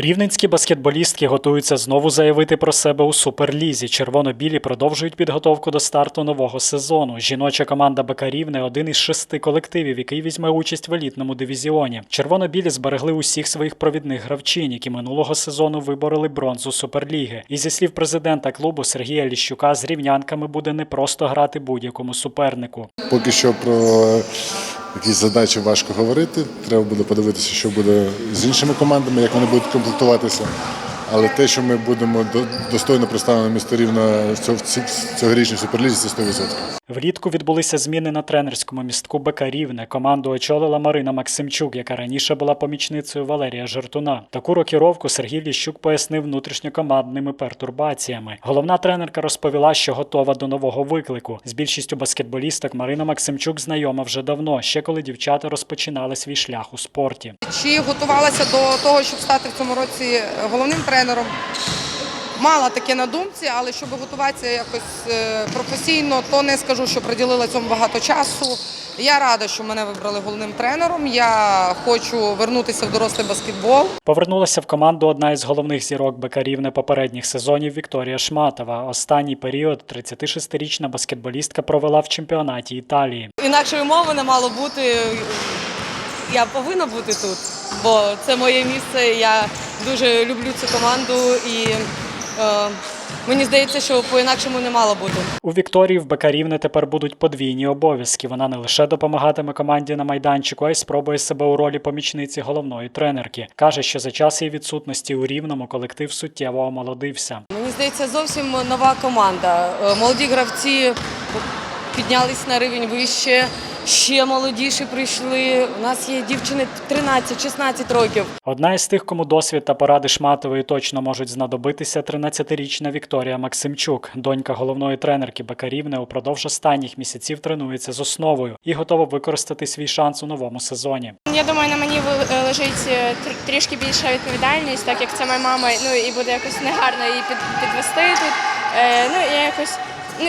Рівненські баскетболістки готуються знову заявити про себе у суперлізі. Червоно-білі продовжують підготовку до старту нового сезону. Жіноча команда БК Рівне – один із шести колективів, який візьме участь в елітному дивізіоні. Червоно-білі зберегли усіх своїх провідних гравчинь, які минулого сезону вибороли бронзу суперліги. І зі слів президента клубу Сергія Ліщука, з рівнянками буде не просто грати будь-якому супернику. Поки що про якісь задачі важко говорити. Треба буде подивитися, що буде з іншими командами, як вони будуть комплектуватися. Але те, що ми будемо до- достойно представлені місто Рівно в цьо- в ці- в цьогорічній суперлізі, це 100%. Влітку відбулися зміни на тренерському містку БК Рівне. Команду очолила Марина Максимчук, яка раніше була помічницею Валерія Жартуна. Таку рокіровку Сергій Ліщук пояснив внутрішньокомандними пертурбаціями. Головна тренерка розповіла, що готова до нового виклику. З більшістю баскетболісток Марина Максимчук знайома вже давно, ще коли дівчата розпочинали свій шлях у спорті. Чи готувалася до того, щоб стати в цьому році головним тренером? Мала таке на думці, але щоб готуватися якось е, професійно, то не скажу, що приділила цьому багато часу. Я рада, що мене вибрали головним тренером. Я хочу вернутися в дорослий баскетбол. Повернулася в команду одна із головних зірок БК Рівне попередніх сезонів Вікторія Шматова. Останній період 36-річна баскетболістка провела в чемпіонаті Італії. Інакшої мови не мало бути. Я повинна бути тут, бо це моє місце. Я дуже люблю цю команду і е, мені здається, що по-інакшому не мало бути. У Вікторії в БК Рівне тепер будуть подвійні обов'язки. Вона не лише допомагатиме команді на майданчику, а й спробує себе у ролі помічниці головної тренерки. каже, що за час її відсутності у рівному колектив суттєво омолодився. Мені здається, зовсім нова команда. Е, Молоді гравці піднялись на рівень вище, ще молодіші прийшли. У нас є дівчини 13-16 років. Одна із тих, кому досвід та поради Шматової точно можуть знадобитися, 13-річна Вікторія Максимчук, донька головної тренерки БК Рівне, упродовж останніх місяців тренується з основою і готова використати свій шанс у новому сезоні. Я думаю, на мені е, лежить е, трішки більша відповідальність, так як це моя мама, ну і буде якось негарно її під, підвести тут. Е, ну я якось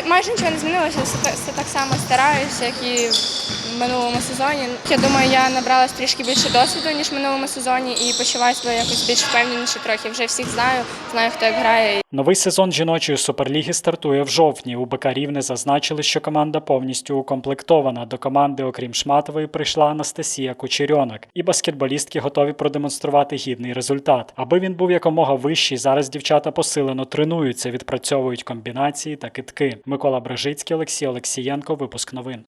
майже нічого не змінилося, все, так само стараюся, як і в минулому сезоні. Я думаю, я набралась трішки більше досвіду ніж в минулому сезоні, і почуваю себе якось більш впевненіше трохи. Вже всіх знаю, знаю, хто як грає. Новий сезон жіночої суперліги стартує в жовтні. У БК зазначили, що команда повністю укомплектована. До команди, окрім Шматової, прийшла Анастасія Кучерьонок. І баскетболістки готові продемонструвати гідний результат. Аби він був якомога вищий, зараз дівчата посилено тренуються, відпрацьовують комбінації та китки. Микола Брежицький, Олексій Олексієнко. Випуск новин.